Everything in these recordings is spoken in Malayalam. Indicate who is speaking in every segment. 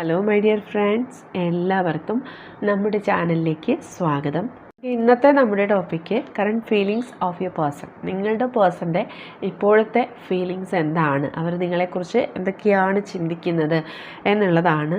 Speaker 1: ഹലോ മൈ ഡിയർ ഫ്രണ്ട്സ് എല്ലാവർക്കും നമ്മുടെ ചാനലിലേക്ക് സ്വാഗതം. ഇന്നത്തെ നമ്മുടെ topic current feelings of your person നിങ്ങളുടെ പേഴ്സന്റെ ഇപ്പോഴത്തെ ഫീലിങ്സ് എന്താണ്? അവർ നിങ്ങളെക്കുറിച്ച് എന്തൊക്കെയാണ് ചിന്തിക്കുന്നത് എന്നുള്ളതാണ്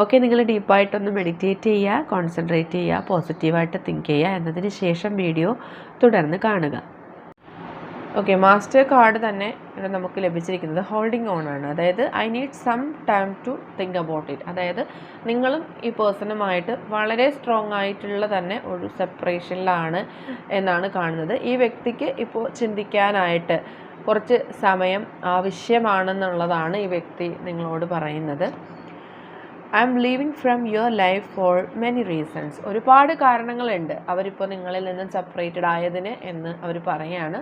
Speaker 1: ഓക്കെ നിങ്ങൾ ഡീപ്പായിട്ടൊന്ന് മെഡിറ്റേറ്റ് ചെയ്യുക കോൺസെൻട്രേറ്റ് ചെയ്യുക പോസിറ്റീവായിട്ട് തിങ്ക് ചെയ്യുക എന്നതിന് ശേഷം വീഡിയോ തുടർന്ന് കാണുക. ഓക്കെ മാസ്റ്റർ കാർഡ് തന്നെ ഇവിടെ നമുക്ക് ലഭിച്ചിരിക്കുന്നത് ഹോൾഡിംഗ് ഓൺ ആണ്. അതായത് I need some time to think about it. അതായത് നിങ്ങളും ഈ പേഴ്സണുമായിട്ട് വളരെ സ്ട്രോങ് ആയിട്ടുള്ള തന്നെ ഒരു സെപ്പറേഷനിലാണ് എന്നാണ് കാണുന്നത്. ഈ വ്യക്തിക്ക് ഇപ്പോൾ ചിന്തിക്കാനായിട്ട് കുറച്ച് സമയം ആവശ്യമാണെന്നുള്ളതാണ് ഈ വ്യക്തി നിങ്ങളോട് പറയുന്നത്. I'm leaving from your life for many reasons ഒരുപാട് കാരണങ്ങളുണ്ട്. അവരിപ്പോൾ നിങ്ങളിൽ നിന്നും സെപ്പറേറ്റഡ് ആയതിന് എന്ന് അവർ പറയാണ്.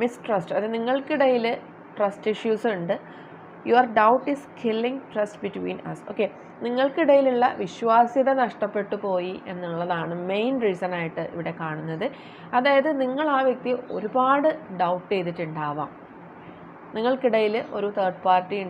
Speaker 1: മിസ്ട്രസ്റ്റ് അത് നിങ്ങൾക്കിടയിൽ ട്രസ്റ്റ് ഇഷ്യൂസ് ഉണ്ട്. Your doubt is killing trust between us okay നിങ്ങൾക്കിടയിലുള്ള വിശ്വാസ്യത നഷ്ടപ്പെട്ടു പോയി എന്നുള്ളതാണ് മെയിൻ റീസൺ ആയിട്ട് ഇവിടെ കാണുന്നത്. അതായത് നിങ്ങൾ ആ വ്യക്തി ഒരുപാട് ഡൗട്ട് ചെയ്തിട്ടുണ്ടാവാം. നിങ്ങൾക്കിടയിൽ ഒരു തേർഡ് പാർട്ടി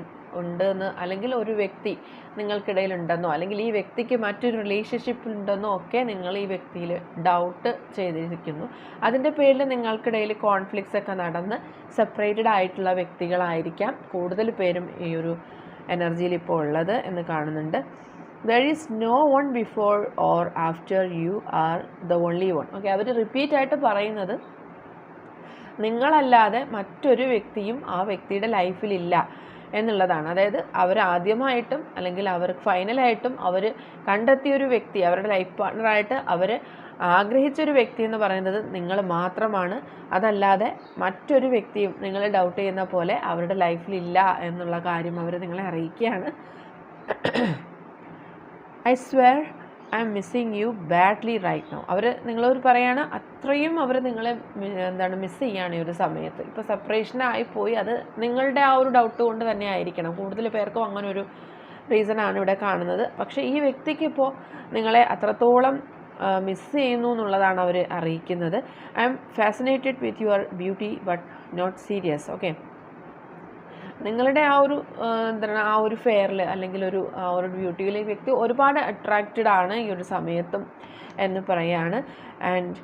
Speaker 1: ഉണ്ട് എന്ന് അല്ലെങ്കിൽ ഒരു വ്യക്തി നിങ്ങൾക്കിടയിൽ ഉണ്ടെന്നോ അല്ലെങ്കിൽ ഈ വ്യക്തിക്ക് മറ്റൊരു റിലേഷൻഷിപ്പ് ഉണ്ടെന്നോ ഒക്കെ നിങ്ങൾ ഈ വ്യക്തിയിൽ ഡൗട്ട് ചെയ്തിരിക്കുന്നു. അതിന്റെ പേരിൽ നിങ്ങൾക്കിടയിൽ കോൺഫ്ലിക്ട്സ് ഒക്കെ നടന്ന് സെപ്പറേറ്റഡ് ആയിട്ടുള്ള വ്യക്തികളായിരിക്കാം കൂടുതൽ പേരും ഈ ഒരു എനർജിയിൽ ഇപ്പോൾ ഉള്ളത് എന്ന് കാണുന്നുണ്ട്. There is no one before or after you are the only one okay our repeat ആയിട്ട് പറയുന്നത് നിങ്ങളല്ലാതെ മറ്റൊരു വ്യക്തിയും ആ വ്യക്തിയുടെ ലൈഫിലില്ല എന്നുള്ളതാണ്. അതായത് അവർ ആദ്യമായിട്ടും അല്ലെങ്കിൽ അവർ ഫൈനലായിട്ടും അവർ കണ്ടെത്തിയൊരു വ്യക്തി അവരുടെ ലൈഫ് പാർട്ട്ണറായിട്ട് അവർ ആഗ്രഹിച്ചൊരു വ്യക്തി എന്ന് പറയുന്നത് നിങ്ങൾ മാത്രമാണ്. അതല്ലാതെ മറ്റൊരു വ്യക്തിയും നിങ്ങൾ ഡൗട്ട് ചെയ്യുന്ന പോലെ അവരുടെ ലൈഫിലില്ല എന്നുള്ള കാര്യം അവർ നിങ്ങളെ അറിയിക്കുകയാണ്. I swear I'm missing you badly right now അവർ നിങ്ങളോട് പറയാണ് അത്രയും അവർ നിങ്ങളെ എന്താണ് മിസ് ചെയ്യുകയാണ് ഈ ഒരു സമയത്ത്. ഇപ്പോൾ സെപ്പറേഷനായി പോയി. അത് നിങ്ങളുടെ ആ ഒരു ഡൗട്ട് കൊണ്ട് തന്നെ ആയിരിക്കണം. കൂടുതൽ പേർക്കും അങ്ങനെ ഒരു റീസണാണ് ഇവിടെ കാണുന്നത്. പക്ഷേ ഈ വ്യക്തിക്ക് ഇപ്പോൾ നിങ്ങളെ അത്രത്തോളം മിസ് ചെയ്യുന്നു എന്നുള്ളതാണ് അവർ അറിയിക്കുന്നത്. I'm fascinated with your beauty but not serious okay നിങ്ങളുടെ ആ ഒരു എന്താണ് ആ ഒരു ഫെയറിൽ അല്ലെങ്കിൽ ഒരു ആ ഒരു ബ്യൂട്ടിയിൽ ഈ വ്യക്തി ഒരുപാട് അട്രാക്റ്റഡ് ആണ് ഈ ഒരു സമയത്തും എന്ന് പറയാണ്. And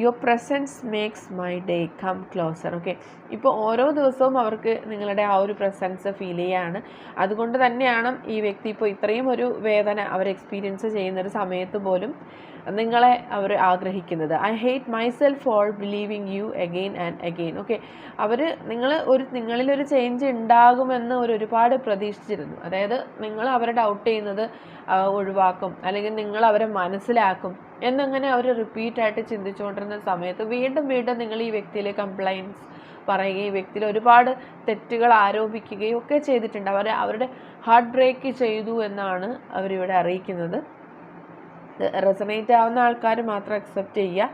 Speaker 1: your presence makes my day come closer okay ഇപ്പോൾ ഓരോ ദിവസവും അവർക്ക് നിങ്ങളുടെ ആ ഒരു പ്രസൻസ് ഫീൽ ചെയ്യാണ്. അതുകൊണ്ട് തന്നെയാണ് ഈ വ്യക്തി ഇപ്പോൾ ഇത്രയും ഒരു വേദന അവർ എക്സ്പീരിയൻസ് ചെയ്യുന്ന ഒരു സമയത്ത് പോലും നിങ്ങളെ അവർ ആഗ്രഹിക്കുന്നത്. I hate myself for believing you again and again okay അവർ നിങ്ങൾ ഒരു നിങ്ങളിലൊരു ചേഞ്ച് ഉണ്ടാകുമെന്ന് ഒരു ഒരുപാട് പ്രതീക്ഷിച്ചിരുന്നു. അതായത് നിങ്ങൾ അവരെ ഡൗട്ട് ചെയ്യുന്നത് ഒഴിവാക്കും. അല്ലെങ്കിൽ നിങ്ങൾ അവരെ മനസ്സിലാക്കും. എന്നങ്ങനെ അവർ റിപ്പീറ്റായിട്ട് ചിന്തിച്ചുകൊണ്ടിരുന്ന സമയത്ത് വീണ്ടും വീണ്ടും നിങ്ങൾ ഈ വ്യക്തിയിലെ കംപ്ലൈൻസ് പറയുകയും ഈ വ്യക്തിയിൽ ഒരുപാട് തെറ്റുകൾ ആരോപിക്കുകയും ഒക്കെ ചെയ്തിട്ടുണ്ട്. അവർ അവരുടെ ഹാർട്ട് ബ്രേക്ക് ചെയ്തു എന്നാണ് അവരിവിടെ അറിയിക്കുന്നത്. റെസണേറ്റ് ആവുന്ന ആൾക്കാർ മാത്രം അക്സെപ്റ്റ് ചെയ്യുക.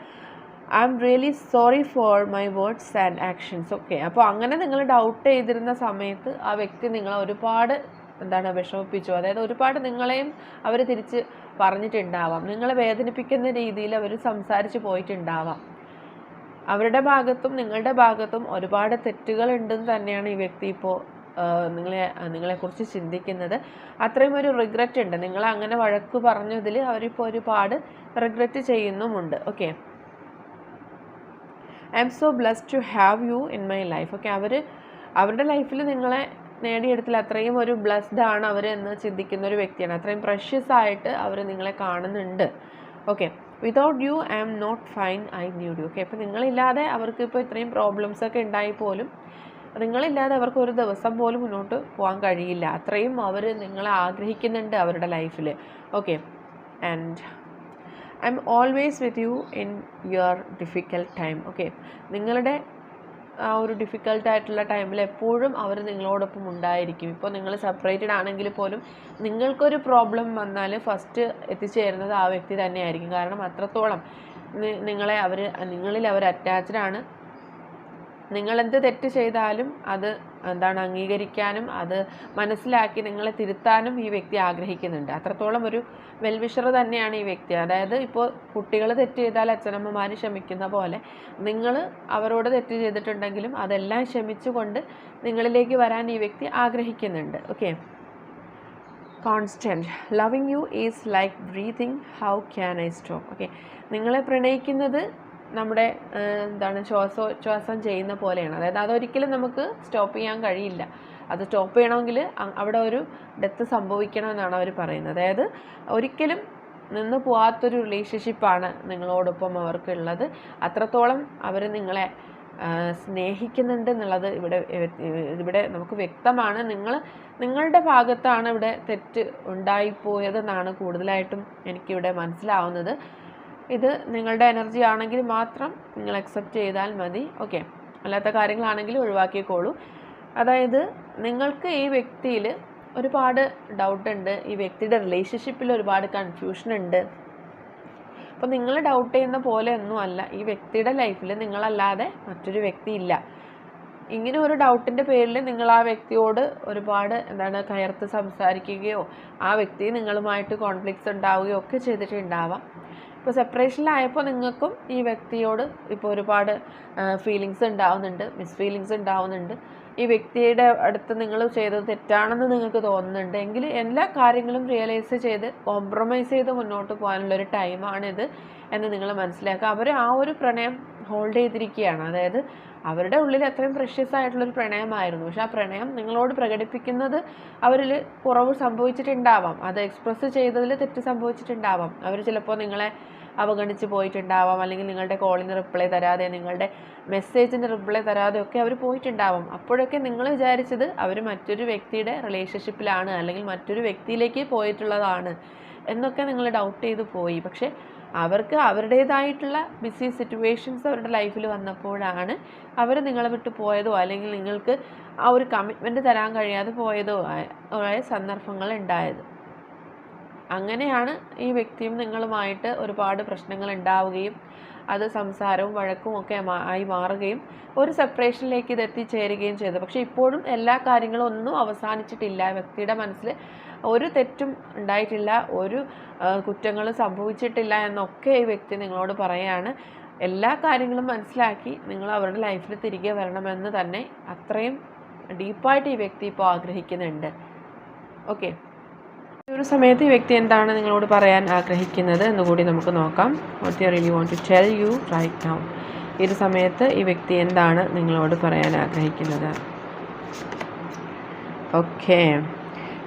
Speaker 1: I'm really sorry for my words and actions okay അപ്പോൾ അങ്ങനെ നിങ്ങൾ ഡൗട്ട് ചെയ്തിരുന്ന സമയത്ത് ആ വ്യക്തി നിങ്ങളെ ഒരുപാട് എന്താണ് വിഷമിപ്പിച്ചു. അതായത് ഒരുപാട് നിങ്ങളെയും അവർ തിരിച്ച് പറഞ്ഞിട്ടുണ്ടാവാം. നിങ്ങളെ വേദനിപ്പിക്കുന്ന രീതിയിൽ അവർ സംസാരിച്ച് പോയിട്ടുണ്ടാവാം. അവരുടെ ഭാഗത്തും നിങ്ങളുടെ ഭാഗത്തും ഒരുപാട് തെറ്റുകൾ ഉണ്ടെന്ന് തന്നെയാണ് ഈ വ്യക്തി ഇപ്പോൾ നിങ്ങളെ നിങ്ങളെക്കുറിച്ച് ചിന്തിക്കുന്നത് അത്രയും ഒരു റിഗ്രറ്റ് ഉണ്ട്. നിങ്ങൾ അങ്ങനെ വഴക്ക് പറഞ്ഞതിൽ അവരിപ്പോൾ ഒരുപാട് റിഗ്രറ്റ് ചെയ്യുന്നുമുണ്ട്. Okay I'm so blessed to have you in my life okay അവർ അവരുടെ ലൈഫിൽ നിങ്ങളെ നേടിയെടുത്തിൽ അത്രയും ഒരു ബ്ലസ്ഡ് ആണ് അവർ എന്ന് ചിന്തിക്കുന്ന ഒരു വ്യക്തിയാണ്. അത്രയും പ്രഷ്യസ് ആയിട്ട് അവർ നിങ്ങളെ കാണുന്നുണ്ട്. Okay without you I'm not fine I need you okay അപ്പോൾ നിങ്ങളില്ലാതെ അവർക്ക് ഇപ്പോൾ ഇത്രയും പ്രോബ്ലംസ് ഒക്കെ ഉണ്ടായി പോലും നിങ്ങളില്ലാതെ അവർക്ക് ഒരു ദിവസം പോലും മുന്നോട്ട് പോകാൻ കഴിയില്ല. അത്രയും അവർ നിങ്ങളെ ആഗ്രഹിക്കുന്നുണ്ട് അവരുടെ ലൈഫിൽ okay and I'm always with you in your difficult time okay നിങ്ങളുടെ ആ ഒരു ഡിഫിക്കൽട്ടായിട്ടുള്ള ടൈമിൽ എപ്പോഴും അവർ നിങ്ങളോടൊപ്പം ഉണ്ടായിരിക്കും. ഇപ്പോൾ നിങ്ങൾ സെപ്പറേറ്റഡ് ആണെങ്കിൽ പോലും നിങ്ങൾക്കൊരു പ്രോബ്ലം വന്നാൽ ഫസ്റ്റ് എത്തിച്ചേരുന്നത് ആ വ്യക്തി തന്നെയായിരിക്കും. കാരണം അത്രത്തോളം നിങ്ങളെ അവർ നിങ്ങളിൽ അവർ അറ്റാച്ച്ഡ് ആണ്. നിങ്ങളെന്ത് തെറ്റ് ചെയ്താലും അത് എന്താണ് അംഗീകരിക്കാനും അത് മനസ്സിലാക്കി നിങ്ങളെ തിരുത്താനും ഈ വ്യക്തി ആഗ്രഹിക്കുന്നുണ്ട്. അത്രത്തോളം ഒരു വെൽവിഷർ തന്നെയാണ് ഈ വ്യക്തി. അതായത് ഇപ്പോൾ കുട്ടികൾ തെറ്റ് ചെയ്താൽ അച്ഛനമ്മമാർ ക്ഷമിക്കുന്ന പോലെ നിങ്ങൾ അവരോട് തെറ്റ് ചെയ്തിട്ടുണ്ടെങ്കിലും അതെല്ലാം ക്ഷമിച്ചുകൊണ്ട് നിങ്ങളിലേക്ക് വരാൻ ഈ വ്യക്തി ആഗ്രഹിക്കുന്നുണ്ട്. Okay constant loving you is like breathing how can I stop okay നിങ്ങളെ പ്രണയിക്കുന്നത് നമ്മുടെ എന്താണ് ശ്വാസോച്ഛ്വാസം ശ്വാസം ചെയ്യുന്ന പോലെയാണ്. അതായത് അതൊരിക്കലും നമുക്ക് സ്റ്റോപ്പ് ചെയ്യാൻ കഴിയില്ല. അത് സ്റ്റോപ്പ് ചെയ്യണമെങ്കിൽ അവിടെ ഒരു ഡെത്ത് സംഭവിക്കണമെന്നാണ് അവർ പറയുന്നത്. അതായത് ഒരിക്കലും നിന്ന് പോവാത്തൊരു റിലേഷൻഷിപ്പാണ് നിങ്ങളോടൊപ്പം അവർക്കുള്ളത്. അത്രത്തോളം അവർ നിങ്ങളെ സ്നേഹിക്കുന്നുണ്ട് എന്നുള്ളത് ഇവിടെ ഇവിടെ നമുക്ക് വ്യക്തമാണ്. നിങ്ങൾ നിങ്ങളുടെ ഭാഗത്താണ് ഇവിടെ തെറ്റ് ഉണ്ടായിപ്പോയതെന്നാണ് കൂടുതലായിട്ടും എനിക്കിവിടെ മനസ്സിലാവുന്നത്. ഇത് നിങ്ങളുടെ എനർജി ആണെങ്കിൽ മാത്രം നിങ്ങൾ അക്സെപ്റ്റ് ചെയ്താൽ മതി. ഓക്കെ അല്ലാത്ത കാര്യങ്ങളാണെങ്കിൽ ഒഴിവാക്കിക്കോളൂ. അതായത് നിങ്ങൾക്ക് ഈ വ്യക്തിയിൽ ഒരുപാട് ഡൗട്ട് ഉണ്ട്. ഈ വ്യക്തിയുടെ റിലേഷൻഷിപ്പിൽ ഒരുപാട് കൺഫ്യൂഷൻ ഉണ്ട്. അപ്പോൾ നിങ്ങൾ ഡൗട്ട് ചെയ്യുന്ന പോലെ ഒന്നും അല്ല. ഈ വ്യക്തിയുടെ ലൈഫിൽ നിങ്ങളല്ലാതെ മറ്റൊരു വ്യക്തി ഇല്ല. ഇങ്ങനെ ഒരു ഡൗട്ടിന്റെ പേരിൽ നിങ്ങൾ ആ വ്യക്തിയോട് ഒരുപാട് എന്താണ് കയർത്ത് സംസാരിക്കുകയോ ആ വ്യക്തി നിങ്ങളുമായിട്ട് കോൺഫ്ലിക്ട്സ് ഉണ്ടാവുകയോ ഒക്കെ ചെയ്തിട്ടുണ്ടാവാം. ഇപ്പോൾ സെപ്പറേഷനിലായപ്പോൾ നിങ്ങൾക്കും ഈ വ്യക്തിയോട് ഇപ്പോൾ ഒരുപാട് ഫീലിങ്സ് ഉണ്ടാവുന്നുണ്ട് മിസ് ഫീലിങ്സ് ഉണ്ടാവുന്നുണ്ട്. ഈ വ്യക്തിയുടെ അടുത്ത് നിങ്ങൾ ചെയ്തത് തെറ്റാണെന്ന് നിങ്ങൾക്ക് തോന്നുന്നുണ്ട്. എങ്കിൽ എല്ലാ കാര്യങ്ങളും റിയലൈസ് ചെയ്ത് കോംപ്രമൈസ് ചെയ്ത് മുന്നോട്ട് പോകാനുള്ളൊരു ടൈമാണിത് എന്ന് നിങ്ങൾ മനസ്സിലാക്കുക. അവർ ആ ഒരു പ്രണയം ഹോൾഡ് ചെയ്തിരിക്കുകയാണ്. അതായത് അവരുടെ ഉള്ളിൽ അത്രയും പ്രഷ്യസ് ആയിട്ടുള്ളൊരു പ്രണയമായിരുന്നു. പക്ഷെ ആ പ്രണയം നിങ്ങളോട് പ്രകടിപ്പിക്കുന്നത് അവരിൽ കുറവ് സംഭവിച്ചിട്ടുണ്ടാവാം. അത് എക്സ്പ്രസ് ചെയ്തതിൽ തെറ്റ് സംഭവിച്ചിട്ടുണ്ടാവാം. അവർ ചിലപ്പോൾ നിങ്ങളെ അവഗണിച്ച് പോയിട്ടുണ്ടാവാം. അല്ലെങ്കിൽ നിങ്ങളുടെ കോളിന് റിപ്ലൈ തരാതെ നിങ്ങളുടെ മെസ്സേജിന് റിപ്ലൈ തരാതെ ഒക്കെ അവർ പോയിട്ടുണ്ടാവാം. അപ്പോഴൊക്കെ നിങ്ങൾ വിചാരിച്ചത് അവർ മറ്റൊരു വ്യക്തിയുടെ റിലേഷൻഷിപ്പിലാണ് അല്ലെങ്കിൽ മറ്റൊരു വ്യക്തിയിലേക്ക് പോയിട്ടുള്ളതാണ് എന്നൊക്കെ നിങ്ങൾ ഡൗട്ട് ചെയ്ത് പോയി. പക്ഷേ അവർക്ക് അവരുടേതായിട്ടുള്ള ബിസി സിറ്റുവേഷൻസ് അവരുടെ ലൈഫിൽ വന്നപ്പോഴാണ് അവർ നിങ്ങളെ വിട്ട് പോയതോ അല്ലെങ്കിൽ നിങ്ങൾക്ക് ആ ഒരു കമ്മിറ്റ്മെന്റ് തരാൻ കഴിയാതെ പോയതോ ആയ സന്ദർഭങ്ങൾ ഉണ്ടായത്. അങ്ങനെയാണ് ഈ വ്യക്തിയും നിങ്ങളുമായിട്ട് ഒരുപാട് പ്രശ്നങ്ങൾ ഉണ്ടാവുകയും അത് സംസാരവും വഴക്കും ഒക്കെ ആയി മാറുകയും ഒരു സെപ്പറേഷനിലേക്ക് ഇത് എത്തിച്ചേരുകയും ചെയ്തു. പക്ഷേ ഇപ്പോഴും എല്ലാ കാര്യങ്ങളും ഒന്നും അവസാനിച്ചിട്ടില്ല. വ്യക്തിയുടെ മനസ്സിൽ ഒരു തെറ്റും ഉണ്ടായിട്ടില്ല. ഒരു കുറ്റങ്ങളും സംഭവിച്ചിട്ടില്ല എന്നൊക്കെ ഈ വ്യക്തി നിങ്ങളോട് പറയുകയാണ് എല്ലാ കാര്യങ്ങളും മനസ്സിലാക്കി നിങ്ങൾ അവരുടെ ലൈഫിൽ തിരികെ വരണമെന്ന് തന്നെ അത്രയും ഡീപ്പായിട്ട് ഈ വ്യക്തി ഇപ്പോൾ ആഗ്രഹിക്കുന്നുണ്ട്. ഓക്കെ ഒരു സമയത്ത് ഈ വ്യക്തി എന്താണ് നിങ്ങളോട് പറയാൻ ആഗ്രഹിക്കുന്നത് എന്ന് കൂടി നമുക്ക് നോക്കാം. What you really want to tell you right now ഈ ഒരു സമയത്ത് ഈ വ്യക്തി എന്താണ് നിങ്ങളോട് പറയാൻ ആഗ്രഹിക്കുന്നത്? Okay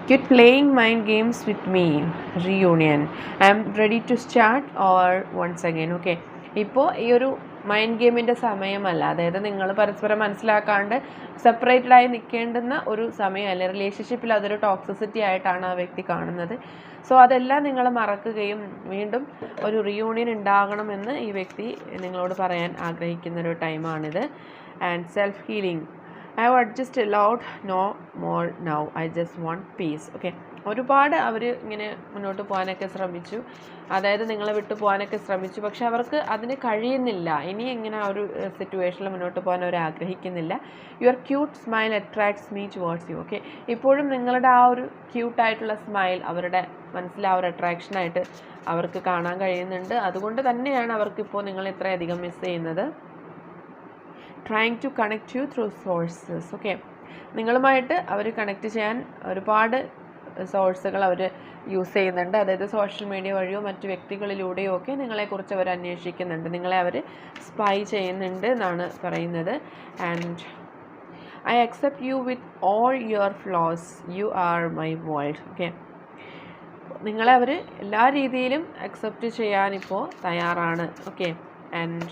Speaker 1: quit playing mind games with me reunion I'm ready to start or once again okay ഇപ്പോൾ ഈ ഒരു മൈൻഡ് ഗെയിമിന്റെ സമയമല്ല. അതായത് നിങ്ങൾ പരസ്പരം മനസ്സിലാക്കാണ്ട് സെപ്പറേറ്റഡായി നിൽക്കേണ്ടുന്ന ഒരു സമയമല്ല റിലേഷൻഷിപ്പിൽ അതൊരു ടോക്സിസിറ്റി ആയിട്ടാണ് ആ വ്യക്തി കാണുന്നത്. സോ അതെല്ലാം നിങ്ങൾ മറക്കുകയും വീണ്ടും ഒരു റിയൂണിയൻ ഉണ്ടാകണമെന്ന് ഈ വ്യക്തി നിങ്ങളോട് പറയാൻ ആഗ്രഹിക്കുന്ന ഒരു ടൈമാണിത് and self healing I have adjust allowed no more now I just want peace okay ഒരുപാട് അവർ ഇങ്ങനെ മുന്നോട്ട് പോകാനൊക്കെ ശ്രമിച്ചു. അതായത് നിങ്ങളെ വിട്ടു പോകാനൊക്കെ ശ്രമിച്ചു. പക്ഷെ അവർക്ക് അതിന് കഴിയുന്നില്ല. ഇനി ഇങ്ങനെ ആ ഒരു സിറ്റുവേഷനിൽ മുന്നോട്ട് പോകാൻ അവർ ആഗ്രഹിക്കുന്നില്ല. Your cute smile attracts me towards you okay ഇപ്പോഴും നിങ്ങളുടെ ആ ഒരു ക്യൂട്ടായിട്ടുള്ള സ്മൈൽ അവരുടെ മനസ്സിൽ ആ ഒരു അട്രാക്ഷനായിട്ട് അവർക്ക് കാണാൻ കഴിയുന്നുണ്ട്. അതുകൊണ്ട് തന്നെയാണ് അവർക്കിപ്പോൾ നിങ്ങൾ ഇത്രയധികം മിസ് ചെയ്യുന്നത്. Trying to connect you through sources okay നിങ്ങളുമായിട്ട് അവർ കണക്ട് ചെയ്യാൻ ഒരുപാട് സോഴ്സുകൾ അവർ യൂസ് ചെയ്യുന്നുണ്ട്. അതായത് സോഷ്യൽ മീഡിയ വഴിയോ മറ്റു വ്യക്തികളിലൂടെയോ ഒക്കെ നിങ്ങളെക്കുറിച്ച് അവർ അന്വേഷിക്കുന്നുണ്ട്. നിങ്ങളെ അവർ സ്പൈ ചെയ്യുന്നുണ്ട് എന്നാണ് പറയുന്നത്. And I accept you with all your flaws you are my world okay നിങ്ങളെ അവർ എല്ലാ രീതിയിലും അക്സെപ്റ്റ് ചെയ്യാനിപ്പോൾ തയ്യാറാണ്. Okay and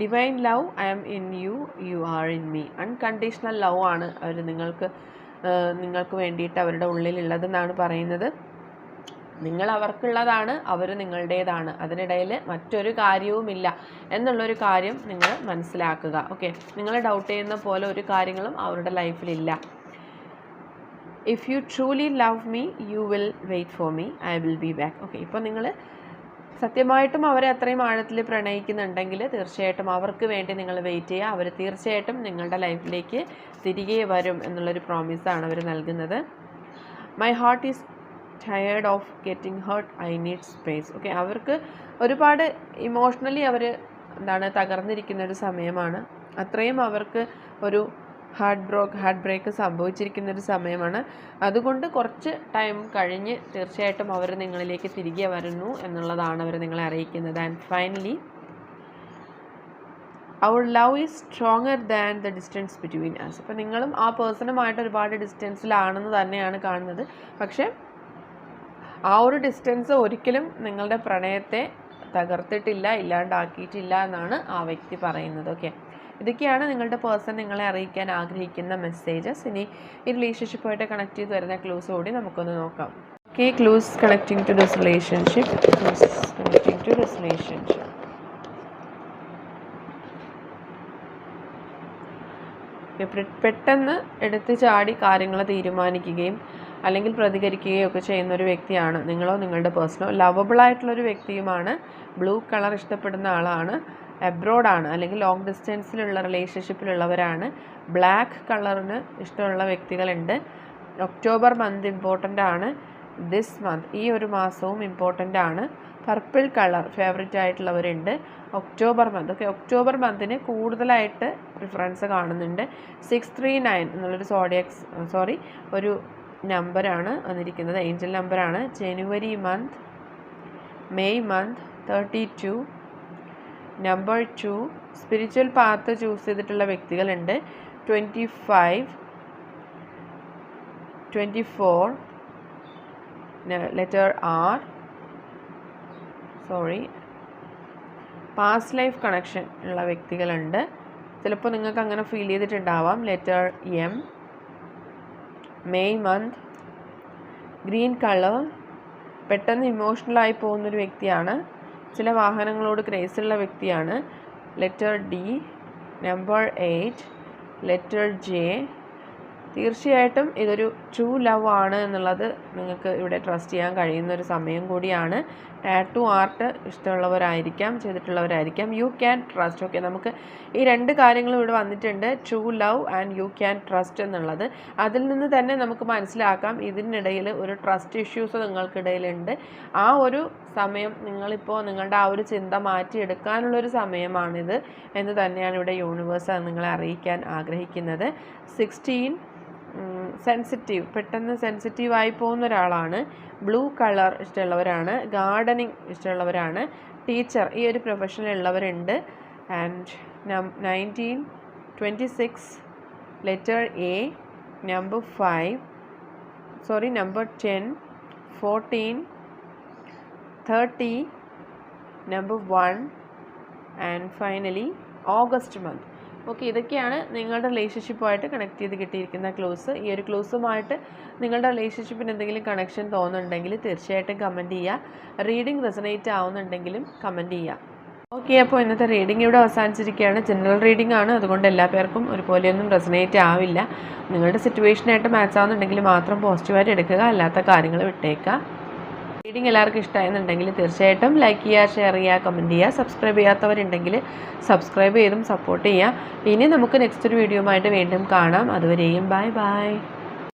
Speaker 1: divine love I am in you you are in me unconditional love ആണ് അവർ നിങ്ങൾക്ക് നിങ്ങൾക്ക് വേണ്ടിയിട്ട് അവരുടെ ഉള്ളിലുള്ളതെന്നാണ് പറയുന്നത്. നിങ്ങൾ അവർക്കുള്ളതാണ് അവർ നിങ്ങളുടേതാണ്. അതിനിടയിൽ മറ്റൊരു കാര്യവുമില്ല എന്നുള്ളൊരു കാര്യം നിങ്ങൾ മനസ്സിലാക്കുക ഓക്കെ? നിങ്ങൾ ഡൗട്ട് ചെയ്യുന്ന പോലെ ഒരു കാര്യങ്ങളും അവരുടെ ലൈഫിലില്ല. If you truly love me you will wait for me I will be back okay ഇപ്പോൾ നിങ്ങൾ സത്യമായിട്ടും അവരെ അത്രയും ആഴത്തിൽ പ്രണയിക്കുന്നുണ്ടെങ്കിൽ തീർച്ചയായിട്ടും അവർക്ക് വേണ്ടി നിങ്ങൾ വെയിറ്റ് ചെയ്യുക. അവർ തീർച്ചയായിട്ടും നിങ്ങളുടെ ലൈഫിലേക്ക് തിരികെ വരും എന്നുള്ളൊരു പ്രോമിസാണ് അവർ നൽകുന്നത്. My heart is tired of getting hurt I need space okay അവർക്ക് ഒരുപാട് ഇമോഷണലി അവർ എന്താണ് തകർന്നിരിക്കുന്ന ഒരു സമയമാണ്. അത്രയും അവർക്ക് ഒരു ഹാർട്ട് ബ്രോക്ക് ഹാർട്ട് ബ്രേക്ക് സംഭവിച്ചിരിക്കുന്ന ഒരു സമയമാണ്. അതുകൊണ്ട് കുറച്ച് ടൈം കഴിഞ്ഞ് തീർച്ചയായിട്ടും അവർ നിങ്ങളിലേക്ക് തിരികെ വരുന്നു എന്നുള്ളതാണ് അവർ നിങ്ങളെ അറിയിക്കുന്നത്. And finally our love is stronger than the distance between us അപ്പോൾ നിങ്ങളും ആ പേഴ്സണുമായിട്ട് ഒരുപാട് ഡിസ്റ്റൻസിലാണെന്ന് തന്നെയാണ് കാണുന്നത്. പക്ഷേ ആ ഒരു ഡിസ്റ്റൻസ് ഒരിക്കലും നിങ്ങളുടെ പ്രണയത്തെ തകർത്തിട്ടില്ല ഇല്ലാണ്ടാക്കിയിട്ടില്ല എന്നാണ് ആ വ്യക്തി പറയുന്നത്. ഓക്കെ ഇതൊക്കെയാണ് നിങ്ങളുടെ പേഴ്സൺ നിങ്ങളെ അറിയിക്കാൻ ആഗ്രഹിക്കുന്ന മെസ്സേജസ്. ഇനി ഈ റിലേഷൻഷിപ്പുമായിട്ട് കണക്ട് ചെയ്ത് വരുന്ന ക്ലൂസ് കൂടി നമുക്കൊന്ന് നോക്കാം. Okay clues connecting to this relationship clues connecting to this relationship പെട്ടെന്ന് എടുത്തു ചാടി കാര്യങ്ങൾ തീരുമാനിക്കുകയും അല്ലെങ്കിൽ പ്രതികരിക്കുകയും ഒക്കെ ചെയ്യുന്ന ഒരു വ്യക്തിയാണ് നിങ്ങളോ നിങ്ങളുടെ പേഴ്സണോ. ലവബിൾ ആയിട്ടുള്ളൊരു വ്യക്തിയുമാണ്. ബ്ലൂ കളർ ഇഷ്ടപ്പെടുന്ന ആളാണ്. അബ്രോഡാണ് അല്ലെങ്കിൽ ലോങ് ഡിസ്റ്റൻസിലുള്ള റിലേഷൻഷിപ്പിലുള്ളവരാണ് ബ്ലാക്ക് കളറിന് ഇഷ്ടമുള്ള വ്യക്തികളുണ്ട്. ഒക്ടോബർ മന്ത് ഇമ്പോർട്ടന്റ് ആണ്. ദിസ് മന്ത് ഈ ഒരു മാസവും ഇമ്പോർട്ടന്റ് ആണ്. പർപ്പിൾ കളർ ഫേവറേറ്റ് ആയിട്ടുള്ളവരുണ്ട്. ഒക്ടോബർ മന്ത് ഓക്കെ ഒക്ടോബർ മന്തിന് കൂടുതലായിട്ട് പ്രിഫറൻസ് കാണുന്നുണ്ട്. സിക്സ് ത്രീ നയൻ എന്നുള്ളൊരു സോഡിയക്സ് സോറി ഒരു നമ്പറാണ് വന്നിരിക്കുന്നത്. ഏഞ്ചൽ നമ്പറാണ് January month May month thirty two number two spiritual path choose ചെയ്തിട്ടുള്ള വ്യക്തികളുണ്ട്. Twenty five twenty four letter R sorry past life connection ഉള്ള വ്യക്തികളുണ്ട്. ചിലപ്പോൾ നിങ്ങൾക്ക് അങ്ങനെ feel ചെയ്തിട്ടുണ്ടാവാം. Letter M May month green colour പെട്ടെന്ന് ഇമോഷണലായി പോകുന്നൊരു വ്യക്തിയാണ്. ചില വാഹനങ്ങളോട് ക്രേസുള്ള വ്യക്തിയാണ്. Letter D number eight letter J തീർച്ചയായിട്ടും ഇതൊരു ട്രൂ ലവ് ആണ് എന്നുള്ളത് നിങ്ങൾക്ക് ഇവിടെ ട്രസ്റ്റ് ചെയ്യാൻ കഴിയുന്ന ഒരു സമയം കൂടിയാണ്. ടാറ്റു ആർട്ട് ഇഷ്ടമുള്ളവരായിരിക്കാം ചെയ്തിട്ടുള്ളവരായിരിക്കാം. യു ക്യാൻ ട്രസ്റ്റ് ഓക്കെ നമുക്ക് ഈ രണ്ട് കാര്യങ്ങളും ഇവിടെ വന്നിട്ടുണ്ട്. True love and you can trust എന്നുള്ളത്. അതിൽ നിന്ന് തന്നെ നമുക്ക് മനസ്സിലാക്കാം. ഇതിനിടയിൽ ഒരു ട്രസ്റ്റ് ഇഷ്യൂസ് നിങ്ങൾക്കിടയിലുണ്ട്. ആ ഒരു സമയം നിങ്ങളിപ്പോൾ നിങ്ങളുടെ ആ ഒരു ചിന്ത മാറ്റിയെടുക്കാനുള്ളൊരു സമയമാണിത് എന്ന് തന്നെയാണ് ഇവിടെ യൂണിവേഴ്സ് നിങ്ങളെ അറിയിക്കാൻ ആഗ്രഹിക്കുന്നത്. സിക്സ്റ്റീൻ സെൻസിറ്റീവ് പെട്ടെന്ന് സെൻസിറ്റീവ് ആയി പോകുന്ന ഒരാളാണ്. ബ്ലൂ കളർ ഇഷ്ടമുള്ളവരാണ്. ഗാർഡനിങ് ഇഷ്ടമുള്ളവരാണ്. ടീച്ചർ ഈ ഒരു പ്രൊഫഷനിലുള്ളവരുണ്ട് and nineteen twenty six letter A number five sorry number ten fourteen thirty number one and finally August month okay ഇതൊക്കെയാണ് നിങ്ങളുടെ റിലേഷൻഷിപ്പുമായിട്ട് കണക്ട് ചെയ്ത് കിട്ടിയിരിക്കുന്ന ക്ലോസ് ഈ ഒരു ക്ലോസുമായിട്ട് നിങ്ങളുടെ റിലേഷൻഷിപ്പിന് എന്തെങ്കിലും കണക്ഷൻ തോന്നുന്നുണ്ടെങ്കിൽ തീർച്ചയായിട്ടും കമന്റ് ചെയ്യുക റീഡിംഗ് റെസനേറ്റ് ആവുന്നുണ്ടെങ്കിലും കമന്റ് ചെയ്യുക ഓക്കെ അപ്പോൾ ഇന്നത്തെ റീഡിംഗ് ഇവിടെ അവസാനിച്ചിരിക്കുകയാണ്. ജനറൽ റീഡിംഗ് ആണ്. അതുകൊണ്ട് എല്ലാ പേർക്കും ഒരുപോലെയൊന്നും റെസനേറ്റ് ആവില്ല. നിങ്ങളുടെ സിറ്റുവേഷനായിട്ട് മാച്ച് ആവുന്നുണ്ടെങ്കിൽ മാത്രം പോസിറ്റീവായിട്ട് എടുക്കുക. അല്ലാത്ത കാര്യങ്ങൾ വിട്ടേക്കുക. റീഡിംഗ് എല്ലാവർക്കും ഇഷ്ടമായെന്നുണ്ടെങ്കിൽ തീർച്ചയായിട്ടും ലൈക്ക് ചെയ്യുക ഷെയർ ചെയ്യുക കമന്റ് ചെയ്യുക. സബ്സ്ക്രൈബ് ചെയ്യാത്തവരുണ്ടെങ്കിൽ സബ്സ്ക്രൈബ് ചെയ്തും സപ്പോർട്ട് ചെയ്യുക. ഇനി നമുക്ക് നെക്സ്റ്റ് ഒരു വീഡിയോ വീണ്ടും കാണാം. അതുവരെയും ബൈ ബൈ